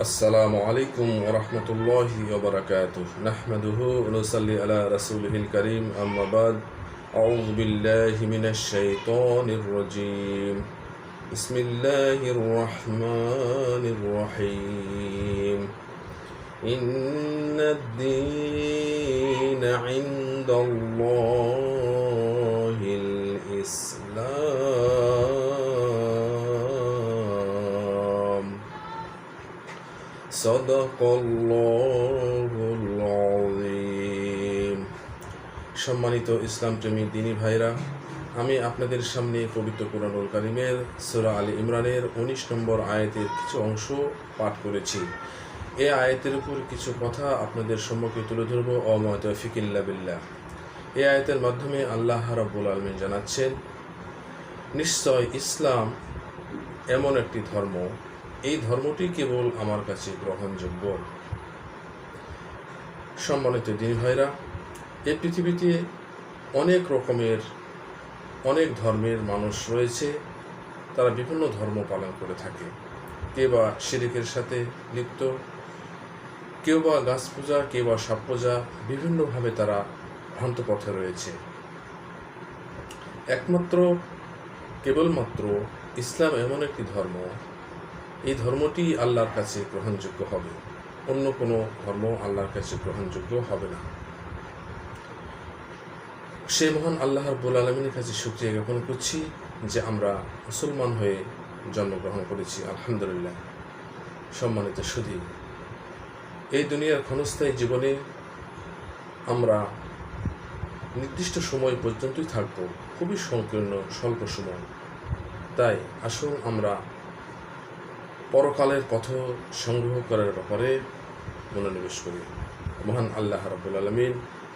السلام عليكم ورحمة الله وبركاته نحمده ونصلي على رسوله الكريم أما بعد أعوذ بالله من الشيطان الرجيم بسم الله الرحمن الرحيم إن الدين عند الله الإسلام صدق الله العظيم সম্মানিত ইসলাম প্রেমী দিনী ভাইরা আমি আপনাদের সামনে পবিত্র কোরআনুল কারিমের সুরা আলী ইমরানের উনিশ নম্বর আয়াতের কিছু অংশ পাঠ করেছি এ আয়াতের উপর কিছু কথা আপনাদের সম্মুখে তুলে ধরব অময় তৌফিকিল্লা বিল্লাহ এই আয়াতের মাধ্যমে আল্লাহ রাব্বুল আলমিন জানাচ্ছেন নিশ্চয় ইসলাম এমন একটি ধর্ম এই ধর্মটি কেবল আমার কাছে গ্রহণযোগ্য। সম্মানিত দিন ভাইরা এ পৃথিবীতে অনেক রকমের, অনেক ধর্মের মানুষ রয়েছে, তারা বিভিন্ন ধর্ম পালন করে থাকে। কে বা শিরিকের সাথে লিপ্ত, কেউ বা গাছ পূজা, কেউ বা সাপ পূজা, বিভিন্নভাবে তারা ভ্রান্ত পথে রয়েছে। একমাত্র, কেবলমাত্র ইসলাম এমন একটি ধর্ম এই ধর্মটি আল্লাহর কাছে গ্রহণযোগ্য হবে। অন্য কোনো ধর্ম আল্লাহর কাছে গ্রহণযোগ্য হবে না। সে মহান আল্লাহ রব্বুল আলমিনের কাছে শুক্রিয়া জ্ঞাপন করছি যে আমরা মুসলমান হয়ে জন্মগ্রহণ করেছি, আলহামদুলিল্লাহ। সম্মানিত সুধী, এই দুনিয়ার ক্ষণস্থায়ী জীবনে আমরা নির্দিষ্ট সময় পর্যন্তই থাকব, খুবই সংকীর্ণ, স্বল্প সময়। তাই আসুন আমরা পরকালের পথ সংগ্রহ করার ব্যাপারে মনোনিবেশ করি। মহান আল্লাহ রাবুল আলমিন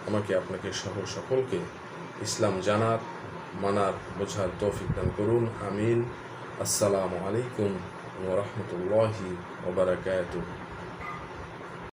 আমাকে আপনাকে সহ সকলকে ইসলাম জানার, মানার, বোঝার তৌফিক দান করুন। আমিন। আসসালামু আলাইকুম ওরহমতুল্লাহি ওবরাকাতুহ